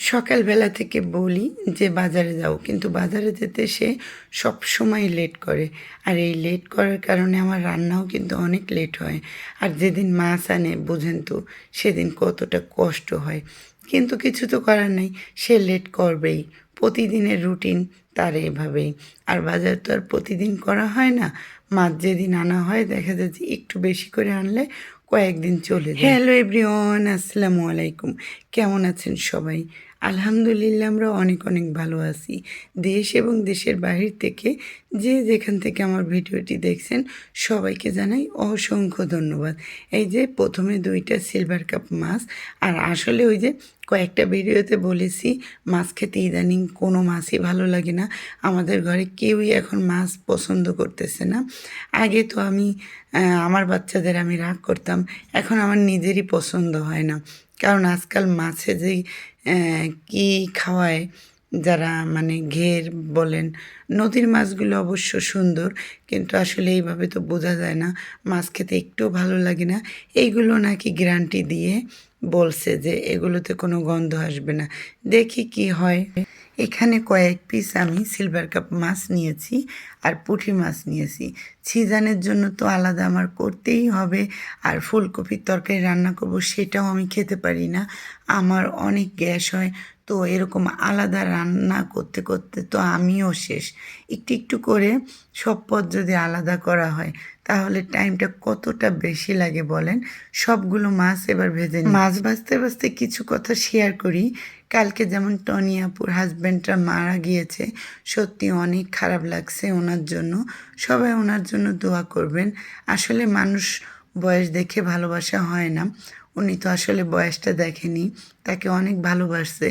সকালবেলা থেকে বলি যে বাজারে যাও, কিন্তু বাজারে যেতে সে সব সময় লেট করে। আর এই লেট করার কারণে আমার রান্নাও কিন্তু অনেক লেট হয়। আর যেদিন মাছ আনে, বোঝেন তো, সেদিন কতটা কষ্ট হয়। কিন্তু কিছু তো করার নেই, সে লেট করবেই। প্রতিদিনের রুটিন তার এভাবেই। আর বাজার তো আর প্রতিদিন করা হয় না। মাছ যেদিন আনা হয়, দেখা যায় যে একটু বেশি করে আনলে কয়েকদিন চলে যায়। হ্যালো এভরিওয়ান আসসালামু আলাইকুম। কেমন আছেন সবাই? আলহামদুলিল্লাহ আমরা অনেক অনেক ভালো আছি। দেশ এবং দেশের বাহির থেকে যে যেখান থেকে আমার ভিডিওটি দেখছেন, সবাইকে জানাই অসংখ্য ধন্যবাদ। এই যে প্রথমে দুইটা সিলভার কাপ মাছ, আর আসলে ওই যে কয়েকটা ভিডিওতে বলেছি, মাছ খেতে ইদানিং কোনো মাছই ভালো লাগে না। আমাদের ঘরে কেউই এখন মাছ পছন্দ করতেছে না। আগে তো আমি আমার বাচ্চাদের আমি রাগ করতাম, এখন আমার নিজেরই পছন্দ হয় না। কারণ আজকাল মাছে যে কি খাওয়ায় যারা মানে ঘের বলেন, নদীর মাছগুলো অবশ্য সুন্দর কিন্তু আসলে এইভাবে তো বোঝা যায় না, মাছ খেতে একটু ভালো লাগে না। এইগুলো নাকি গ্যারান্টি দিয়ে বলছে যে এগুলোতে কোনো গন্ধ আসবে না। দেখি কি হয়। এখানে কয়েক পিস আমি সিলভার কাপ মাছ নিয়েছি আর পুঁটি মাছ নিয়েছি। সিজানের জন্য তো আলাদা আমার করতেই হবে আর ফুলকপির তরকারি রান্না করব সেটাও আমি খেতে পারি না। আমার অনেক গ্যাস হয় তো এরকম আলাদা রান্না করতে করতে তো আমিও শেষ। একটু একটু করে সব পদ যদি আলাদা করা হয়, তাহলে টাইমটা কতটা বেশি লাগে বলেন? সবগুলো মাছ এবার ভেজে। মাছ ভাজতে ভাজতে কিছু কথা শেয়ার করি। কালকে যেমন টনিয়াপুর হাজব্যান্ডটা মারা গিয়েছে, সত্যি অনেক খারাপ লাগছে ওনার জন্য। সবাই ওনার জন্য দোয়া করবেন। আসলে মানুষ বয়স দেখে ভালোবাসা হয় না। উনি তো আসলে বয়সটা দেখেনি, তাকে অনেক ভালোবাসছে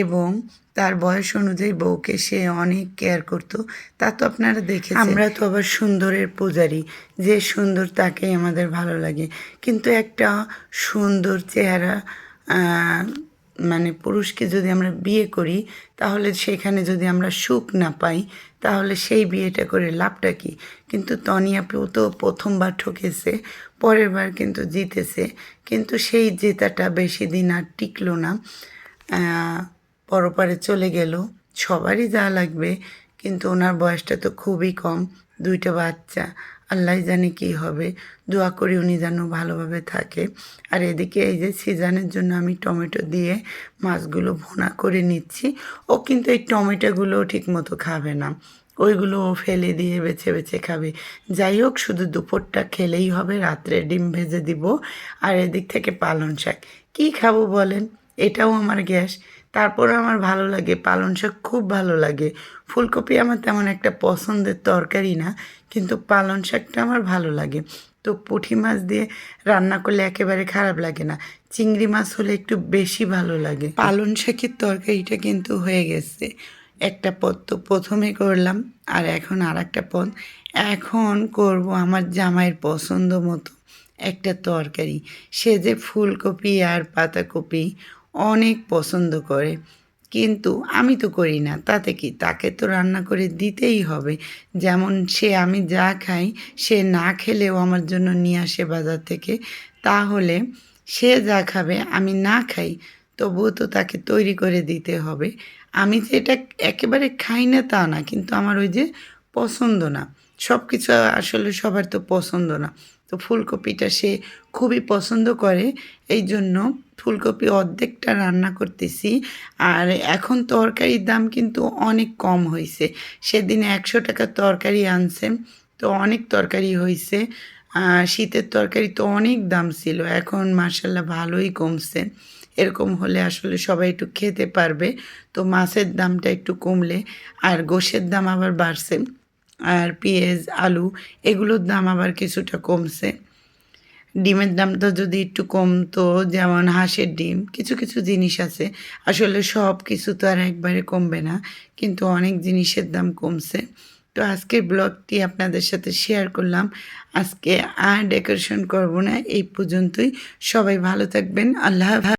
এবং তার বয়স অনুযায়ী বউকে সে অনেক কেয়ার করত। তা তো আপনারা দেখে আমরা তো আবার সুন্দরের পূজারি, যে সুন্দর তাকেই আমাদের ভালো লাগে। কিন্তু একটা সুন্দর চেহারা মানে পুরুষকে যদি আমরা বিয়ে করি, তাহলে সেখানে যদি আমরা সুখ না পাই, তাহলে সেই বিয়েটা করে লাভটা কি? কিন্তু তনিয়াপেও তো প্রথমবার ঠকেছে পরের বার কিন্তু জিতেছে। কিন্তু সেই জেতাটা বেশি দিন আর টিকলো না। পরপারে চলে গেল। সবারই যা লাগবে কিন্তু ওনার বয়সটা তো খুবই কম, দুইটা বাচ্চা। আল্লাহ জানে কি হবে। দোয়া করি উনি যেন ভালোভাবে থাকে। আর এদিকে এই যে সিজনের জন্য আমি টমেটো দিয়ে মাছগুলো ভুনা করে নিচ্ছি। ও কিন্তু এই টমেটোগুলো ঠিক মতো খাবে না। ওইগুলো ও ফেলে দিয়ে বেছে বেছে খাবে। যাই হোক, শুধু দুপুরটা খেলেই হবে, রাত্রে ডিম ভেজে দিব। আর এদিক থেকে পালং শাক। কী খাব বলেন? এটাও আমার গ্যাস। তারপরে আমার ভালো লাগে, পালং শাক খুব ভালো লাগে। ফুলকপি আমার তেমন একটা পছন্দের তরকারি না, কিন্তু পালং শাকটা আমার ভালো লাগে। তো পুঁটি মাছ দিয়ে রান্না করলে একেবারে খারাপ লাগে না, চিংড়ি মাছ হলে একটু বেশি ভালো লাগে। পালং শাকের তরকারিটা কিন্তু হয়ে গেছে। একটা পদ তো প্রথমে করলাম, আর এখন আর একটা পদ। এখন করব আমার জামাইয়ের পছন্দ মতো একটা তরকারি। সে যে ফুলকপি আর পাতাকপি অনেক পছন্দ করে। কিন্তু আমি তো করি না। তাতে কি? তাকে তো রান্না করে দিতেই হবে। যেমন সে আমি যা খাই, সে না খেলেও আমার জন্য নিয়ে আসে বাজার থেকে। তাহলে সে যা খাবে, আমি না খাই, তবুও তো তাকে তৈরি করে দিতে হবে। আমি যে এটা একেবারে খাই না তা না, কিন্তু আমার ওই যে পছন্দ না। সব কিছু আসলে সবার তো পছন্দ না। তো ফুলকপিটা সে খুবই পছন্দ করে এই জন্য ফুলকপি অর্ধেকটা রান্না করতেছি। আর এখন তরকারির দাম কিন্তু অনেক কম হয়েছে সেদিন একশো টাকা তরকারি আনছে, তো অনেক তরকারি হয়েছে শীতের তরকারি তো অনেক দাম ছিল, এখন মার্শাল্লাহ ভালোই কমছে। এরকম হলে আসলে সবাই একটু খেতে পারবে। তো মাছের দামটা একটু কমলে, আর গোশের দাম আবার বাড়ছে। আর পেঁয়াজ, আলু, এগুলোর দাম আবার কিছুটা কমছে। ডিমের দামটা যদি একটু কমতো, যেমন হাঁসের ডিম, কিছু কিছু জিনিস আছে। আসলে সব কিছু তো আর একবারে কমবে না, কিন্তু অনেক জিনিসের দাম কমছে। তো আজকের ব্লগটি আপনাদের সাথে শেয়ার করলাম। আজকে আর ডেকোরেশন করব না, এই পর্যন্তই। সবাই ভালো থাকবেন। আল্লাহ।